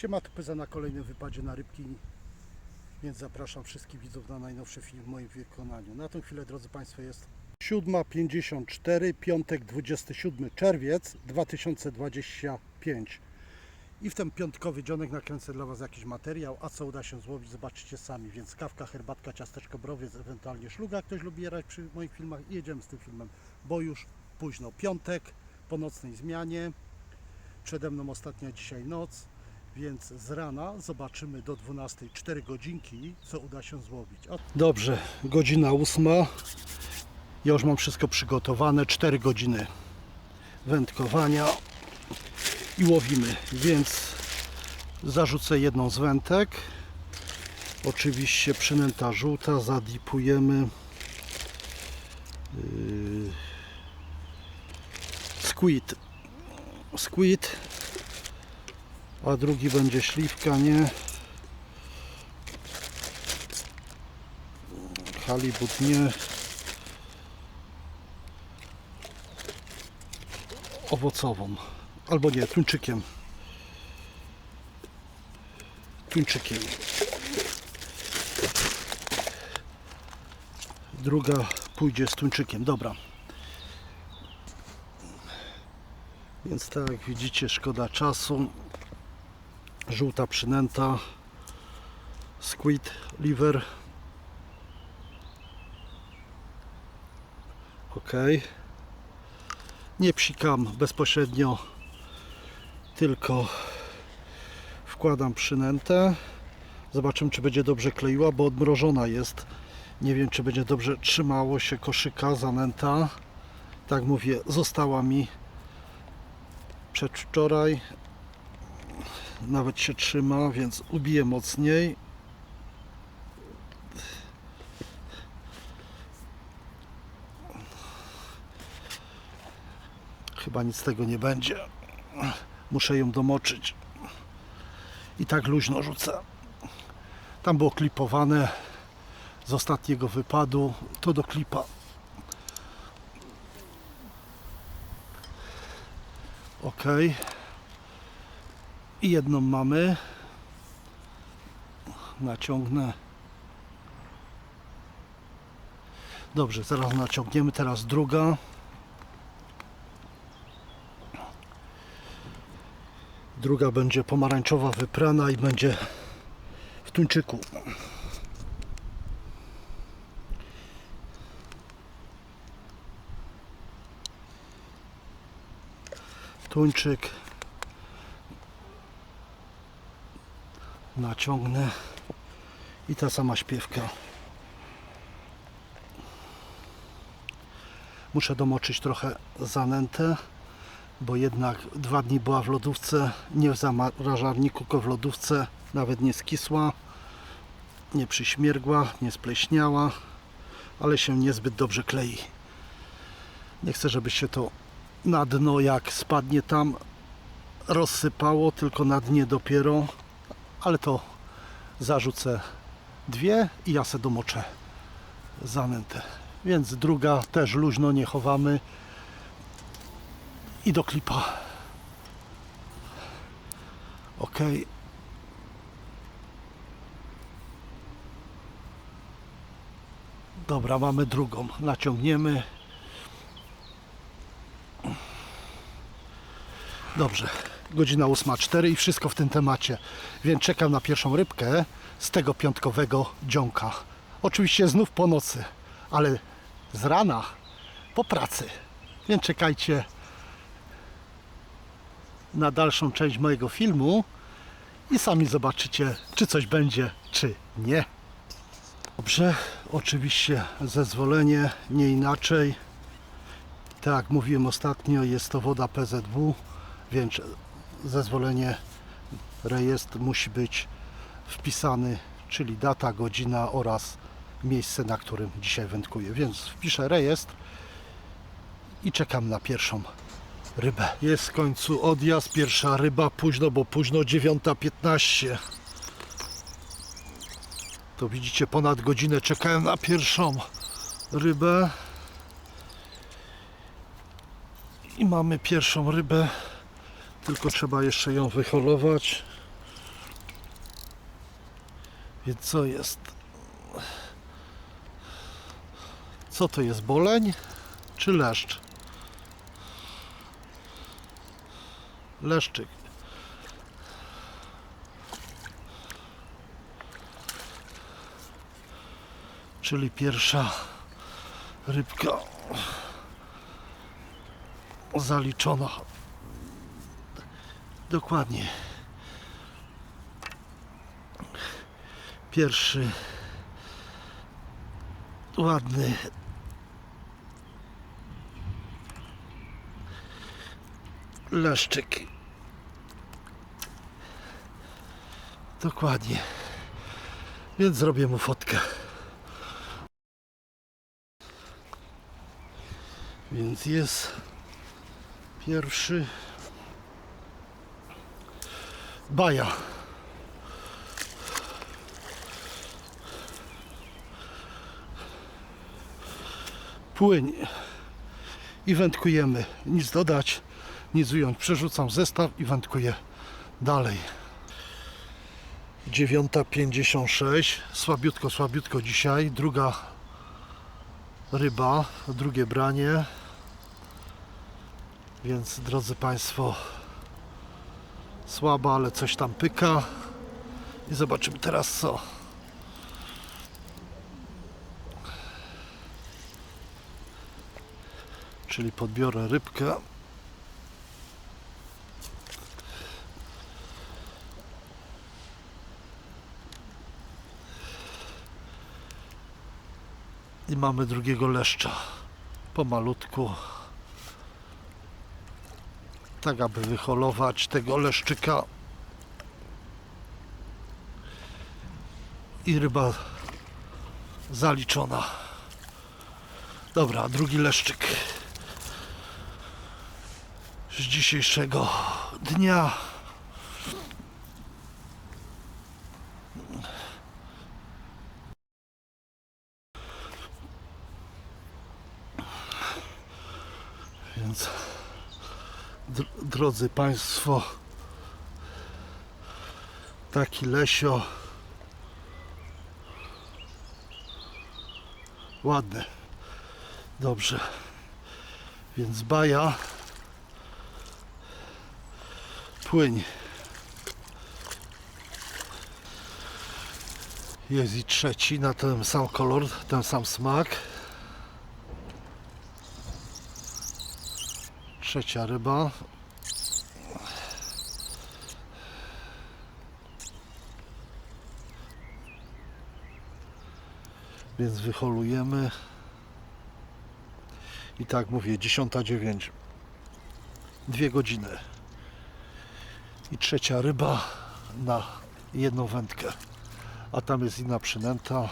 Siema, tu Pyza na kolejnym wypadzie na rybki, więc zapraszam wszystkich widzów na najnowszy film w moim wykonaniu. Na tę chwilę, drodzy Państwo, jest 7.54, piątek 27 czerwiec 2025. I w ten piątkowy dzionek nakręcę dla Was jakiś materiał, a co uda się złowić, zobaczycie sami. Więc kawka, herbatka, ciasteczko, browiec, ewentualnie szluga. Ktoś lubi jarać przy moich filmach i jedziemy z tym filmem, bo już późno. Piątek, po nocnej zmianie. Przede mną ostatnia dzisiaj noc, więc z rana zobaczymy do 12, 4 godzinki, co uda się złowić. Dobrze, godzina 8. Ja już mam wszystko przygotowane, 4 godziny wędkowania i łowimy, więc zarzucę jedną z wędek. Oczywiście przynęta żółta, zadipujemy yy, squid squid a drugi będzie śliwka, nie? Halibut nie. Owocową. Albo nie, tuńczykiem. Tuńczykiem. Druga pójdzie z tuńczykiem, dobra. Więc tak jak widzicie, szkoda czasu. Żółta przynęta. Squid liver. Ok. Nie psikam bezpośrednio, tylko wkładam przynętę. Zobaczymy, czy będzie dobrze kleiła, bo odmrożona jest. Nie wiem, czy będzie dobrze trzymało się koszyka, zanęta. Tak mówię, została mi przedwczoraj nawet się trzyma, więc ubiję mocniej. Chyba nic z tego nie będzie. Muszę ją domoczyć. I tak luźno rzucę. Tam było klipowane z ostatniego wypadu. To do klipa. Ok. I jedną mamy. Naciągnę. Dobrze, zaraz naciągniemy. Teraz druga. Druga będzie pomarańczowa wyprana i będzie w tuńczyku. tuńczyk naciągnę i ta sama śpiewka. Muszę domoczyć trochę zanętę bo jednak dwa dni była w lodówce nie w zamrażarniku, tylko w lodówce nawet nie skisła nie przyśmiergła, nie spleśniała ale się niezbyt dobrze klei. Nie chcę żeby się to na dno jak spadnie tam rozsypało tylko na dnie dopiero ale to zarzucę dwie i ja se domoczę zanętę więc druga też luźno nie chowamy. I do klipa. Ok dobra mamy drugą. Naciągniemy. Dobrze, godzina 8.04 i wszystko w tym temacie. Więc czekam na pierwszą rybkę z tego piątkowego dzionka. Oczywiście znów po nocy, ale z rana po pracy. Więc czekajcie na dalszą część mojego filmu i sami zobaczycie, czy coś będzie, czy nie. Dobrze, oczywiście zezwolenie, nie inaczej. Tak jak mówiłem ostatnio, jest to woda PZW więc zezwolenie rejestr musi być wpisany, czyli data, godzina oraz miejsce, na którym dzisiaj wędkuję. Więc wpiszę rejestr i czekam na pierwszą rybę. Jest w końcu odjazd, pierwsza ryba, późno, bo późno 9.15. To widzicie, ponad godzinę czekałem na pierwszą rybę. I mamy pierwszą rybę tylko trzeba jeszcze ją wyholować Więc co jest? Co to jest? Boleń czy leszcz? Leszczyk. Czyli pierwsza rybka zaliczona. Dokładnie. Pierwszy ładny leszczyk. Dokładnie. Więc zrobię mu fotkę. Więc jest pierwszy baja. Płyń i wędkujemy. Nic dodać, nic ująć. Przerzucam zestaw i wędkuję dalej. 9.56. Słabiutko, słabiutko dzisiaj. Druga ryba, drugie branie. Więc drodzy Państwo, słaba, ale coś tam pyka. I zobaczymy teraz co. Czyli podbiorę rybkę. I mamy drugiego leszcza. Pomalutku. Tak, aby wyholować tego leszczyka. I ryba zaliczona. Dobra, drugi leszczyk z dzisiejszego dnia. Więc dr- drodzy Państwo, taki lesio ładny. Dobrze. Więc baja płyń. Jest i trzeci na ten sam kolor, ten sam smak. Trzecia ryba. Więc wyholujemy. I tak mówię, 10.09. Dwie godziny i trzecia ryba na jedną wędkę. A tam jest inna przynęta.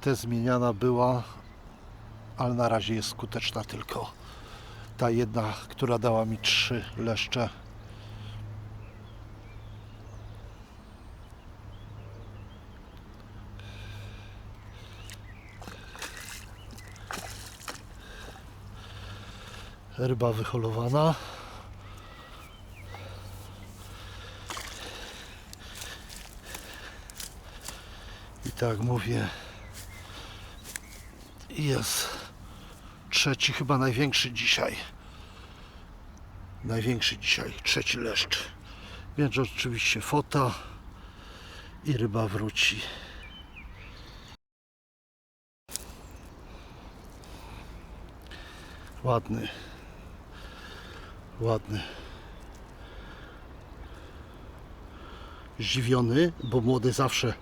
Te zmieniana była, ale na razie jest skuteczna tylko ta jedna, która dała mi trzy leszcze. Ryba wyholowana. I tak mówię, jest trzeci, chyba największy dzisiaj. Największy dzisiaj, trzeci leszcz. Więc oczywiście fota i ryba wróci. Ładny. Ładny. Zdziwiony, bo młody zawsze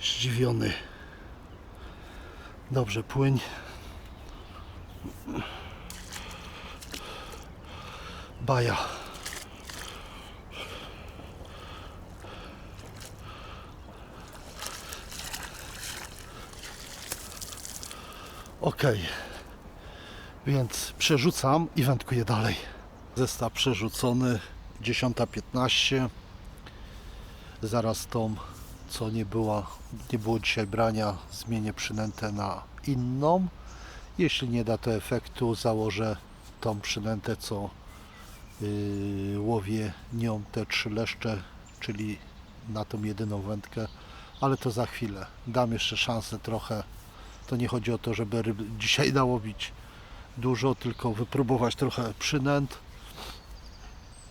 zdziwiony. Dobrze, płyń. Baja. Ok. Więc przerzucam i wędkuję dalej. Zestaw przerzucony 10.15 zaraz tą co nie była nie było dzisiaj brania zmienię przynętę na inną jeśli nie da to efektu założę tą przynętę co yy, łowię nią te trzy leszcze czyli na tą jedyną wędkę ale to za chwilę. Dam jeszcze szansę trochę. To nie chodzi o to, żeby dzisiaj nałowić dużo, tylko wypróbować trochę przynęt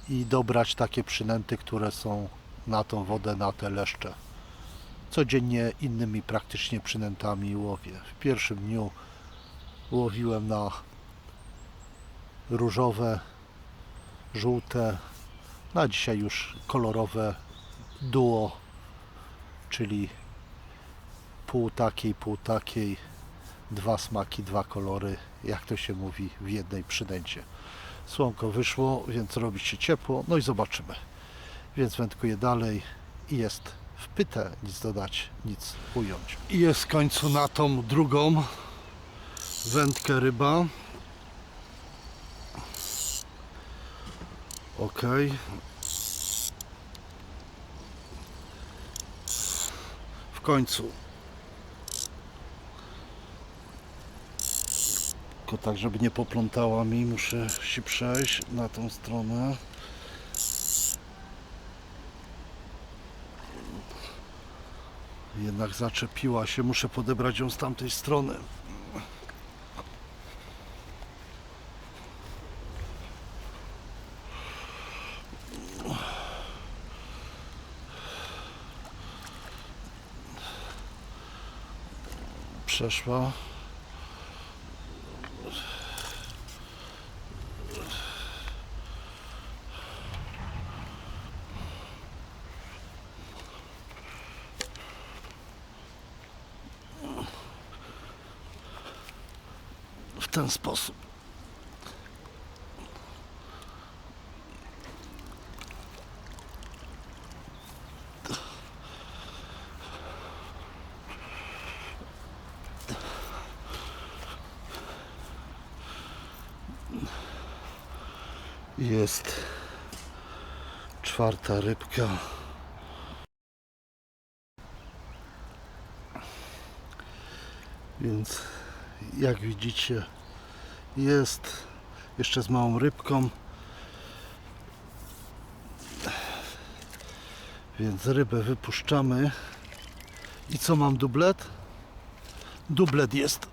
i dobrać takie przynęty, które są na tą wodę, na te leszcze. Codziennie innymi praktycznie przynętami łowię. W pierwszym dniu łowiłem na różowe, żółte, na dzisiaj już kolorowe duo, czyli pół takiej, pół takiej, dwa smaki, dwa kolory, jak to się mówi w jednej przynęcie. Słonko wyszło, więc robi się ciepło, no i zobaczymy. Więc wędkuję dalej i jest wpyte, nic dodać, nic ująć. I jest w końcu na tą drugą wędkę ryba. Ok. W końcu. Tylko tak, żeby nie poplątała mi, muszę się przejść na tą stronę. Jednak zaczepiła się, muszę podebrać ją z tamtej strony. Przeszła. w ten sposób. Jest czwarta rybka. Więc jak widzicie jest jeszcze z małą rybką. Więc rybę wypuszczamy. I co mam dublet? dublet jest.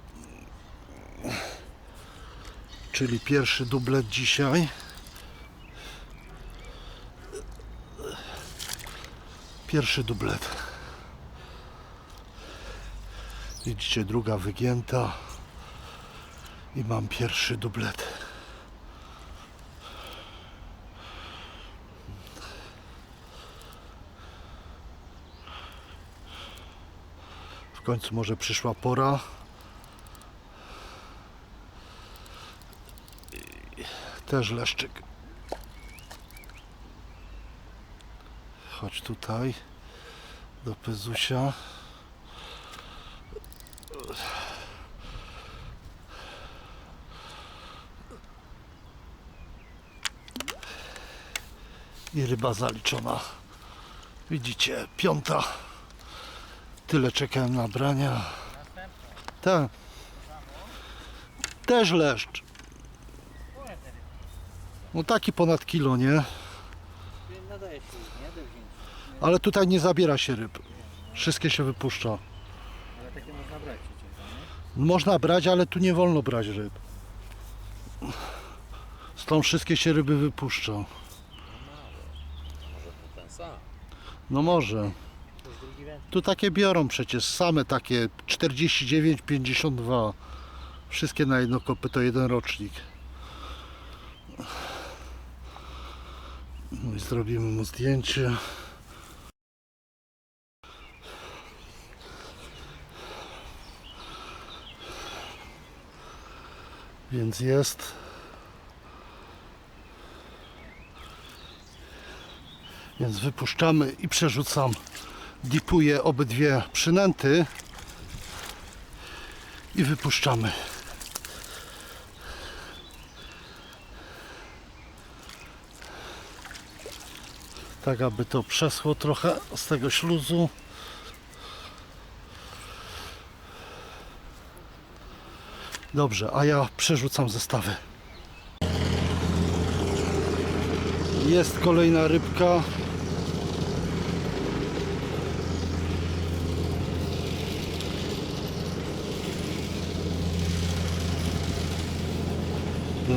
Czyli pierwszy dublet dzisiaj. Pierwszy dublet. Widzicie druga wygięta i mam pierwszy dublet. W końcu może przyszła pora. Też leszczyk. Chodź tutaj do Pezusia. I ryba zaliczona. Widzicie, piąta. Tyle czekałem na brania. Tak. Też leszcz. No taki ponad kilo, nie? Ale tutaj nie zabiera się ryb. Wszystkie się wypuszcza. można brać? Można brać, ale tu nie wolno brać ryb. Stąd wszystkie się ryby wypuszcza. Może to ten sam. No może. Tu takie biorą przecież, same takie 49, 52. Wszystkie na jedno kopy to jeden rocznik. No i zrobimy mu zdjęcie. Więc jest. Więc wypuszczamy i przerzucam dipuję obydwie przynęty i wypuszczamy. Tak, aby to przesło trochę z tego śluzu. Dobrze, a ja przerzucam zestawy. Jest kolejna rybka.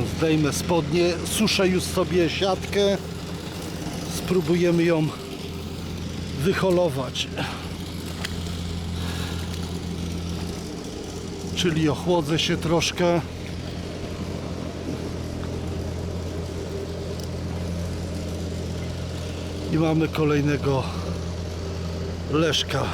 Zdejmę spodnie, suszę już sobie siatkę. Spróbujemy ją wyholować. Czyli ochłodzę się troszkę. I mamy kolejnego leszka.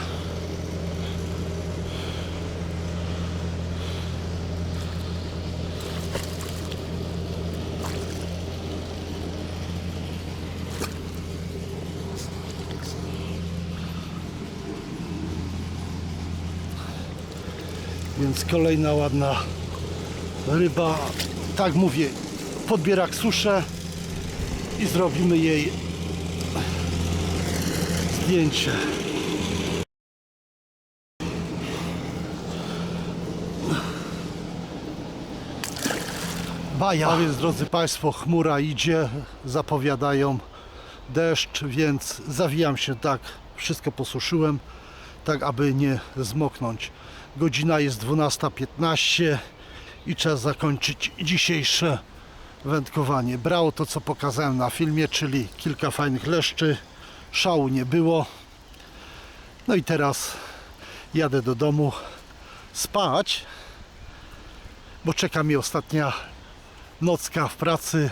Więc kolejna ładna ryba. Tak mówię, podbierak suszę i zrobimy jej zdjęcie. Baja. A więc drodzy Państwo, chmura idzie, zapowiadają deszcz, więc zawijam się tak, wszystko posuszyłem, tak aby nie zmoknąć. Godzina jest 12.15 i czas zakończyć dzisiejsze wędkowanie. Brało to, co pokazałem na filmie, czyli kilka fajnych leszczy. Szału nie było. No i teraz jadę do domu spać, bo czeka mnie ostatnia nocka w pracy,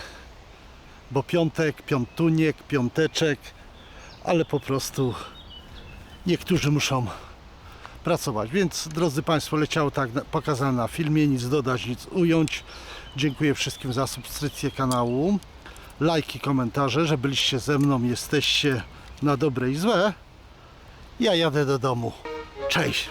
bo piątek, piątuniek, piąteczek, ale po prostu niektórzy muszą pracować. Więc drodzy Państwo, leciało tak pokazane na filmie, nic dodać, nic ująć. Dziękuję wszystkim za subskrypcję kanału, lajki, komentarze, że byliście ze mną, jesteście na dobre i złe. Ja jadę do domu. Cześć!